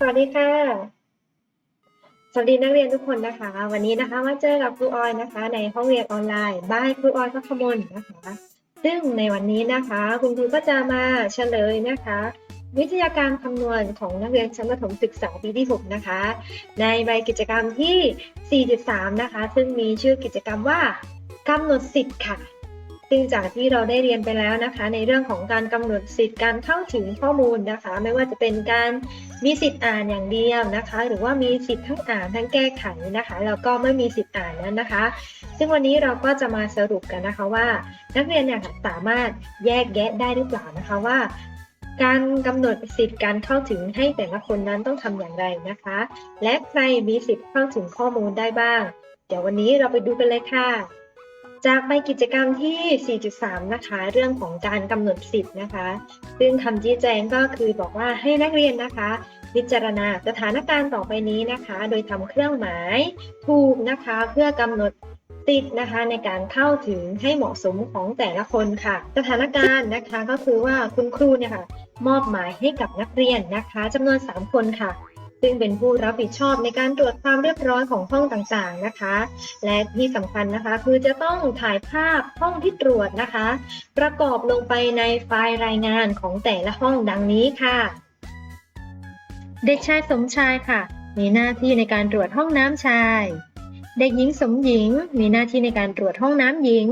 สวัสดีค่ะ สวัสดีนักเรียนทุกคนนะคะ วันนี้นะคะมาเจอกับครูออยนะคะ ในห้องเรียนออนไลน์บ้านครูออยพักมลนะคะ ซึ่งในวันนี้นะคะ คุณครูก็จะมาเฉลยนะคะ วิทยาการคำนวณของนักเรียนชั้นประถมศึกษาปีที่ 6 นะคะ ในใบกิจกรรมที่ 4.3 นะคะ ซึ่งมีชื่อกิจกรรมว่ากำหนดสิทธิ์ค่ะ ซึ่งจากที่เราได้เรียนไปแล้วนะคะ ในเรื่องของการกำหนดสิทธิ์การเข้าถึงข้อมูลนะคะ ไม่ว่าจะเป็นการมีสิทธิ์อ่านอย่างเดียวนะคะ หรือว่ามีสิทธิ์ทั้งอ่านทั้งแก้ไขนะคะ แล้วก็ไม่มีสิทธิ์อ่านนั้นนะคะ ซึ่งวันนี้เราก็จะมาสรุปกันนะคะว่า นักเรียนเนี่ยสามารถแยกแยะได้หรือเปล่านะคะว่า การกำหนดสิทธิ์การเข้าถึงให้แต่ละคนนั้นต้องทำอย่างไรนะคะ และใครมีสิทธิ์เข้าถึงข้อมูลได้บ้าง เดี๋ยววันนี้เราไปดูกันเลยค่ะ จากใบกิจกรรมที่ 4.3 นะคะ เรื่องของการกำหนดสิทธิ์นะคะ ซึ่งคำชี้แจงก็คือบอกว่าให้นักเรียนนะคะ พิจารณาสถานการณ์ต่อไปนี้นะคะ โดยทำเครื่องหมายถูกนะคะ เพื่อกำหนดสิทธิ์นะคะในการเข้าถึงให้เหมาะสมของแต่ละคนค่ะ สถานการณ์นะคะก็คือว่าคุณครูเนี่ยค่ะมอบหมายให้กับนักเรียนนะคะจำนวน 3 คนค่ะ ซึ่งเป็นผู้รับผิดชอบในการตรวจความเรียบร้อยของห้องต่างๆนะคะ และที่สำคัญนะคะคือจะต้องถ่ายภาพห้องที่ตรวจนะคะ ประกอบลงไปในไฟล์รายงานของแต่ละห้องดังนี้ค่ะ เด็กชายสมชายค่ะ มีหน้าที่ในการตรวจห้องน้ำชาย เด็กหญิงสมหญิง มีหน้าที่ในการตรวจห้องน้ำหญิง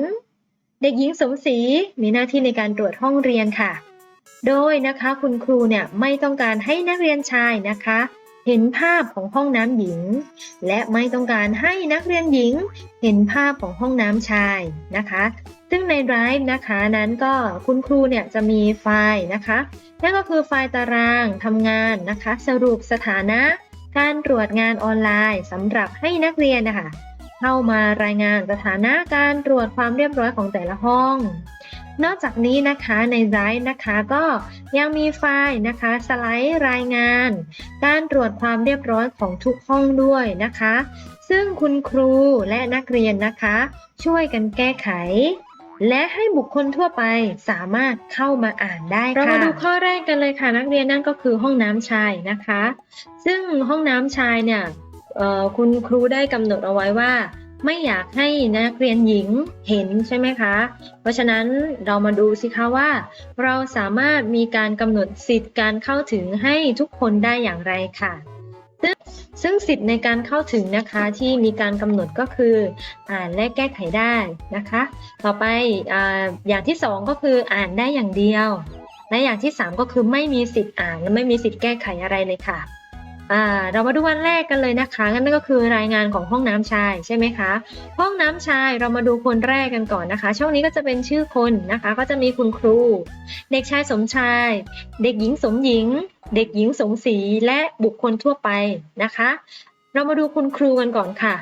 เด็กหญิงสมศรีมีหน้าที่ในการตรวจห้องเรียนค่ะ โดยนะคะคุณครูเนี่ยไม่ต้องการให้นักเรียนชายนะคะ เห็นภาพของห้องน้ำหญิง และไม่ต้องการให้นักเรียนหญิงเห็นภาพของห้องน้ำชายนะคะ ซึ่งใน Drive นะคะนั้นก็คุณครูเนี่ยจะมีไฟล์นะคะนั่นก็คือไฟล์ตารางทำงานนะคะ สรุปสถานะ การตรวจงานออนไลน์สำหรับให้นักเรียนนะคะเข้ามารายงานสถานะการตรวจความเรียบร้อยของแต่ละห้อง นอกจากนี้นะคะใน Drive นะคะก็ยังมีไฟล์นะคะสไลด์รายงาน การตรวจความเรียบร้อยของทุกห้องด้วยนะคะ ซึ่งคุณครูและนักเรียนนะคะ ช่วยกันแก้ไข และให้บุคคลทั่วไปสามารถเข้ามาอ่านได้ค่ะ เรามาดูข้อแรกกันเลยค่ะ นักเรียนนั่นก็คือห้องน้ำชายนะคะ ซึ่งห้องน้ำชายเนี่ยคุณครูได้กำหนดเอาไว้ว่า ไม่อยากให้นักเรียนหญิงเห็นใช่ไหมคะ เพราะฉะนั้นเรามาดูสิคะว่า เราสามารถมีการกำหนดสิทธิ์การเข้าถึงให้ทุกคนได้อย่างไรค่ะซึ่งซึ่งสิทธิ์ในการเข้าถึงนะคะที่มีการกำหนดก็คืออ่านและแก้ไขได้นะคะ ต่อไปออย่างที่สองก็คืออ่านได้อย่างเดียว และอย่างที่สามก็คือไม่มีสิทธิ์อ่านและไม่มีสิทธิ์แก้ไขอะไรเลยค่ะ อ่าเรามาดูวันแรกกันเลยนะคะนั่นก็คือรายงานของห้องน้ำชายใช่ไหมคะ ห้องน้ำชายเรามาดูคนแรกกันก่อนนะคะ ช่องนี้ก็จะเป็นชื่อคนนะคะ ก็จะมีคุณครู เด็กชายสมชาย เด็กหญิงสมหญิง เด็กหญิงสมศรีและบุคคลทั่วไปนะคะ เรามาดูคุณครูกันก่อนค่ะ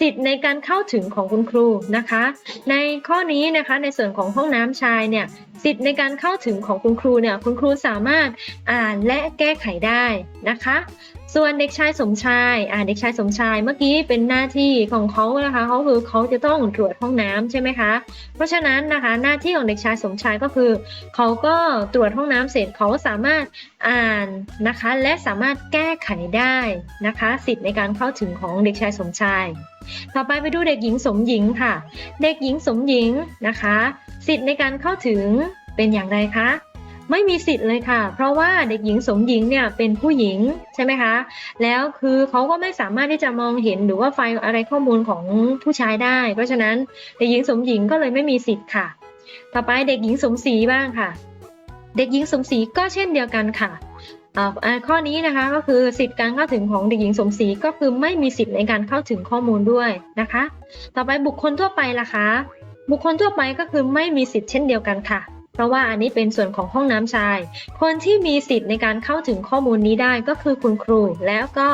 สิทธิ์ในการเข้าถึงของคุณครูนะคะ ในข้อนี้นะคะในส่วนของห้องน้ำชายเนี่ยสิทธิ์ในการเข้าถึงของคุณครูเนี่ยคุณครูสามารถอ่านและแก้ไขได้นะคะ ส่วนเด็กชายสมชาย อ่า เด็กชายสมชาย เมื่อกี้เป็นหน้าที่ของเขานะคะเขาคือเขาจะต้องตรวจห้องน้ำใช่ไหมคะ เพราะฉะนั้นนะคะ หน้าที่ของเด็กชายสมชายก็คือเขาก็ตรวจห้องน้ำเสร็จเขาสามารถอ่านนะคะ และสามารถแก้ไขได้นะคะ สิทธิ์ในการเข้าถึงของเด็กชายสมชาย ต่อไปไปดูเด็กหญิงสมหญิงค่ะ เด็กหญิงสมหญิงนะคะ สิทธิ์ในการเข้าถึงเป็นอย่างไรคะ ไม่มีสิทธิ์เลยค่ะ เพราะว่าเด็กหญิงสมหญิงเนี่ยเป็นผู้หญิงใช่ไหมคะ แล้วคือเขาก็ไม่สามารถที่จะมองเห็นหรือว่าไฟล์อะไรข้อมูลของผู้ชายได้ เพราะฉะนั้นเด็กหญิงสมหญิงก็เลยไม่มีสิทธิ์ค่ะ ต่อไปเด็กหญิงสมศรีบ้างค่ะ เด็กหญิงสมศรีก็เช่นเดียวกันค่ะข้อนี้นะคะก็คือสิทธิ์การเข้าถึงของเด็กหญิงสมศรีก็คือไม่มีสิทธิ์ในการเข้าถึงข้อมูลด้วยนะคะ ต่อไปบุคคลทั่วไปล่ะคะ บุคคลทั่วไปก็คือไม่มีสิทธิ์เช่นเดียวกันค่ะ เพราะว่าอันนี้เป็นส่วนของห้องน้ำชาย คนที่มีสิทธิ์ในการเข้าถึงข้อมูลนี้ได้ก็คือคุณครูแล้วก็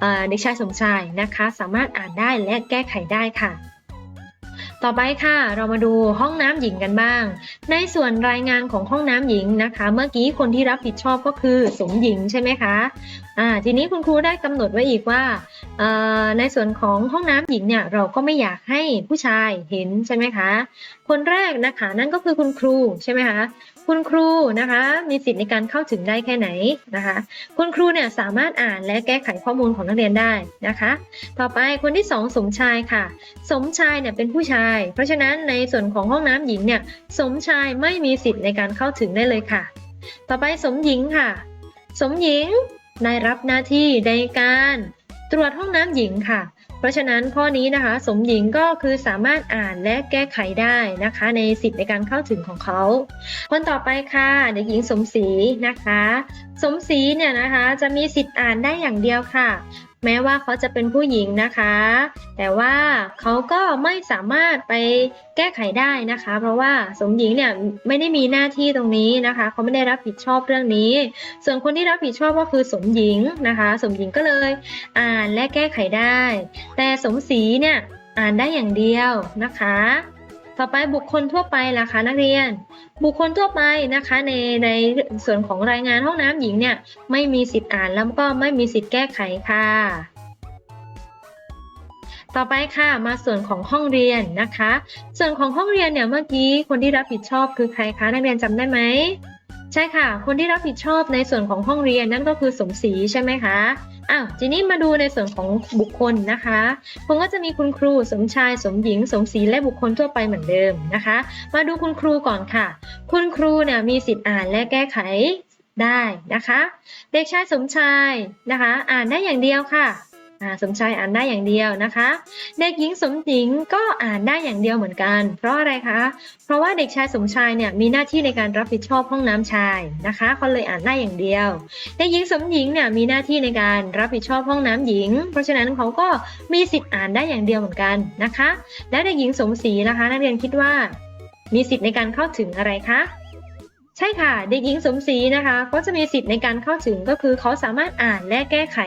เอ่อเด็กชายสมชายนะคะ สามารถอ่านได้และแก้ไขได้ค่ะ ต่อไปค่ะเรามาดูห้องน้ำหญิงกันบ้าง ในส่วนรายงานของห้องน้ำหญิงนะคะ เมื่อกี้คนที่รับผิดชอบก็คือสมหญิงใช่ไหมคะอ่าทีนี้คุณครูได้กำหนดไว้อีกว่าในส่วนของห้องน้ำหญิงเนี่ยเราก็ไม่อยากให้ผู้ชายเห็นใช่ไหมคะ คนแรกนะคะนั่นก็คือคุณครูใช่ไหมคะ คุณครูนะคะมีสิทธิ์ในการเข้าถึงได้แค่ไหนนะคะ คุณครูเนี่ยสามารถอ่านและแก้ไขข้อมูลของนักเรียนได้นะคะ ต่อไปคนที่สองสมชายค่ะ สมชายเนี่ยเป็นผู้ชาย เพราะฉะนั้นในส่วนของห้องน้ำหญิงเนี่ยสมชายไม่มีสิทธิ์ในการเข้าถึงได้เลยค่ะ ต่อไปสมหญิงค่ะ สมหญิงนายรับหน้าที่ในการตรวจห้องน้ำหญิงค่ะ เพราะฉะนั้นข้อนี้นะคะ สมหญิงก็คือสามารถอ่านและแก้ไขได้นะคะ ในสิทธิ์ในการเข้าถึงของเขา คนต่อไปค่ะเด็กหญิงสมศรีนะคะ สมศรีเนี่ยนะคะจะมีสิทธิ์อ่านได้อย่างเดียวค่ะ แม้ว่าเขาจะเป็นผู้หญิงนะคะ แต่ว่าเขาก็ไม่สามารถไปแก้ไขได้นะคะ เพราะว่าสมหญิงเนี่ยไม่ได้มีหน้าที่ตรงนี้นะคะเขาไม่ได้รับผิดชอบเรื่องนี้ ส่วนคนที่รับผิดชอบก็คือสมหญิงนะคะ สมหญิงก็เลยอ่านและแก้ไขได้ แต่สมศรีเนี่ยอ่านได้อย่างเดียวนะคะ ต่อไปบุคคลทั่วไปล่ะคะนักเรียน บุคคลทั่วไปนะคะในในส่วนของรายงานห้องน้ำหญิงเนี่ยไม่มีสิทธิ์อ่านแล้วก็ไม่มีสิทธิ์แก้ไขค่ะ ต่อไปค่ะมาส่วนของห้องเรียนนะคะ ส่วนของห้องเรียนเนี่ยเมื่อกี้คนที่รับผิดชอบคือใครคะนักเรียนจำได้ไหม ใช่ค่ะ คนที่รับผิดชอบในส่วนของห้องเรียนนั่นก็คือสมศรีใช่ไหมคะอ้าวทีนี้มาดูในส่วนของบุคคลนะคะคงก็จะมีคุณครูสมชายสมหญิง สมศรีและบุคคลทั่วไปเหมือนเดิมนะคะ มาดูคุณครูก่อนค่ะ คุณครูเนี่ยมีสิทธิ์อ่านและแก้ไขได้นะคะ เด็กชายสมชายนะคะ อ่านได้อย่างเดียวค่ะ สมชายอ่านได้อย่างเดียวนะคะ เด็กหญิงสมหญิงก็อ่านได้อย่างเดียวเหมือนกัน เพราะอะไรคะ เพราะว่าเด็กชายสมชายเนี่ยมีหน้าที่ในการรับผิดชอบห้องน้ำชายนะคะเขาเลยอ่านได้อย่างเดียว เด็กหญิงสมหญิงเนี่ยมีหน้าที่ในการรับผิดชอบห้องน้ำหญิง เพราะฉะนั้นเขาก็มีสิทธิ์อ่านได้อย่างเดียวเหมือนกันนะคะ แล้วเด็กหญิงสมศรีนะคะ นักเรียนคิดว่า มีสิทธิ์ในการเข้าถึงอะไรคะ ใช่ค่ะ เด็กหญิงสมศรีนะคะก็จะมีสิทธิ์ในการเข้าถึงก็คือเขาสามารถอ่านและแก้ไข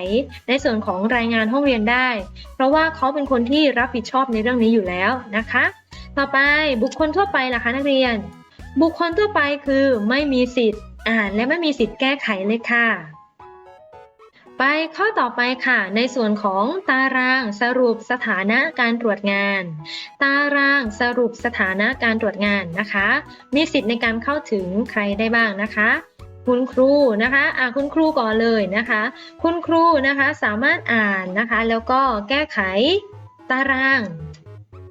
ในส่วนของรายงานห้องเรียนได้ เพราะว่าเขาเป็นคนที่รับผิดชอบในเรื่องนี้อยู่แล้วนะคะ ต่อไปบุคคลทั่วไปล่ะคะนักเรียน บุคคลทั่วไปคือไม่มีสิทธิ์อ่านและไม่มีสิทธิ์แก้ไขเลยค่ะ ไปข้อต่อไปค่ะ ในส่วนของตารางสรุปสถานะการตรวจงาน ตารางสรุปสถานะการตรวจงานนะคะ มีสิทธิ์ในการเข้าถึงใครได้บ้างนะคะคุณครูนะคะอ่าคุณครูก่อนเลยนะคะ คุณครูนะคะสามารถอ่านนะคะ แล้วก็แก้ไขตาราง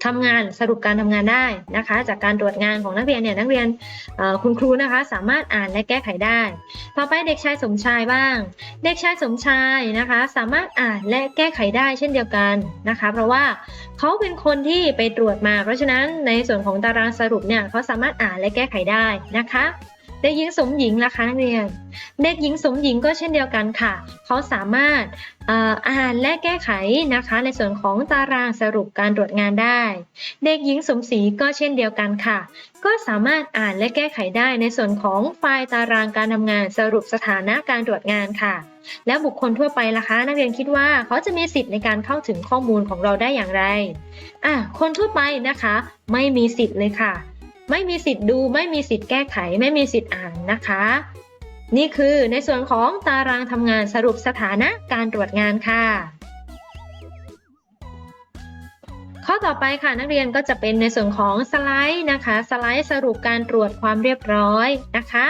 ทำงานสรุปการทำงานได้นะคะ จากการตรวจงานของนักเรียนเนี่ยนักเรียนคุณครูนะคะ สามารถอ่านและแก้ไขได้ ต่อไปเด็กชายสมชายบ้าง เด็กชายสมชายนะคะ สามารถอ่านและแก้ไขได้เช่นเดียวกันนะคะ เพราะว่าเขาเป็นคนที่ไปตรวจมา เพราะฉะนั้นในส่วนของตารางสรุปเนี่ยเขาสามารถอ่านและแก้ไขได้นะคะ เด็กหญิงสมหญิงล่ะคะนักเรียน เด็กหญิงสมหญิงก็เช่นเดียวกันค่ะ เขาสามารถอ่ออ่านและแก้ไขนะคะ ในส่วนของตารางสรุปการตรวจงานได้ เด็กหญิงสมศรีก็เช่นเดียวกันค่ะ ก็สามารถอ่านและแก้ไขได้ในส่วนของไฟล์ตารางการทำงานสรุปสถานะการตรวจงานค่ะ แล้วบุคคลทั่วไปล่ะคะ นักเรียนคิดว่าเขาจะมีสิทธิ์ในการเข้าถึงข้อมูลของเราได้อย่างไรอะคนทั่วไปนะคะ ไม่มีสิทธิ์เลยค่ะ ไม่มีสิทธิ์ดู ไม่มีสิทธิ์แก้ไข ไม่มีสิทธิ์อ่านนะคะ นี่คือในส่วนของตารางทำงานสรุปสถานะการตรวจงานค่ะ ข้อต่อไปค่ะนักเรียนก็จะเป็นในส่วนของสไลด์นะคะ สไลด์สรุปการตรวจความเรียบร้อยนะคะ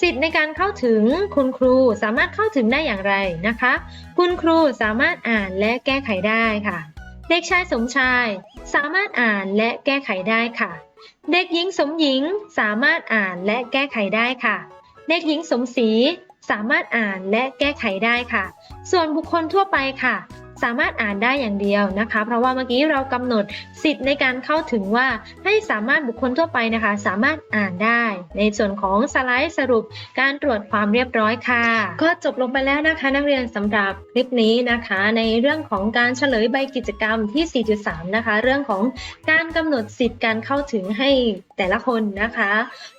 สิทธิ์ในการเข้าถึงคุณครูสามารถเข้าถึงได้อย่างไรนะคะ คุณครูสามารถอ่านและแก้ไขได้ค่ะ เด็กชายสมชาย สามารถอ่านและแก้ไขได้ค่ะ เด็กหญิงสมหญิงสามารถอ่านและแก้ไขได้ค่ะ เด็กหญิงสมศรีสามารถอ่านและแก้ไขได้ค่ะ ส่วนบุคคลทั่วไปค่ะ สามารถอ่านได้อย่างเดียวนะคะ เพราะว่าเมื่อกี้เรากำหนดสิทธิ์ในการเข้าถึงว่าให้สามารถบุคคลทั่วไปนะคะ สามารถอ่านได้ ในส่วนของสไลด์สรุปการตรวจความเรียบร้อยค่ะ ก็จบลงไปแล้วนะคะ นักเรียนสำหรับคลิปนี้นะคะ ในเรื่องของการเฉลยใบกิจกรรมที่ 4.3 นะคะ เรื่องของการกำหนดสิทธิ์การเข้าถึงให้แต่ละคนนะคะ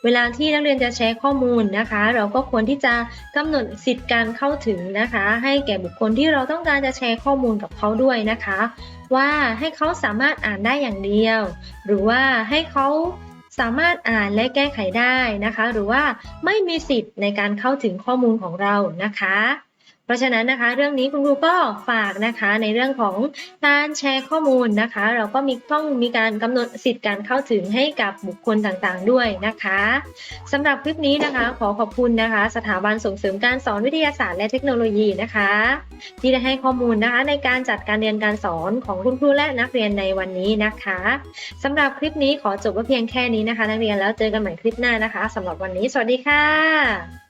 เวลาที่นักเรียนจะแชร์ข้อมูลนะคะ เราก็ควรที่จะกำหนดสิทธิ์การเข้าถึงนะคะ ให้แก่บุคคลที่เราต้องการจะแชร์ข้อมูลกับเขาด้วยนะคะ ว่าให้เขาสามารถอ่านได้อย่างเดียว หรือว่าให้เขาสามารถอ่านและแก้ไขได้นะคะ หรือว่าไม่มีสิทธิ์ในการเข้าถึงข้อมูลของเรานะคะ ราะฉะนั้นนะคะ เรื่องนี้คุณครูก็ฝากนะคะในเรื่องของการแชร์ข้อมูลนะคะ เราก็มีต้องมีการกำหนดสิทธิ์การเข้าถึงให้กับบุคคลต่างๆ ด้วยนะคะสำหรับคลิปนี้นะคะขอขอบคุณนะคะ สถาบันส่งเสริมการสอนวิทยาศาสตร์และเทคโนโลยีนะคะ ที่ได้ให้ข้อมูลนะคะ ในการจัดการเรียนการสอนของคุณครูและนักเรียนในวันนี้นะคะสำหรับคลิปนี้ขอจบไว้เพียงแค่นี้นะคะ นักเรียนแล้วเจอกันใหม่คลิปหน้านะคะสำหรับวันนี้ สวัสดีค่ะ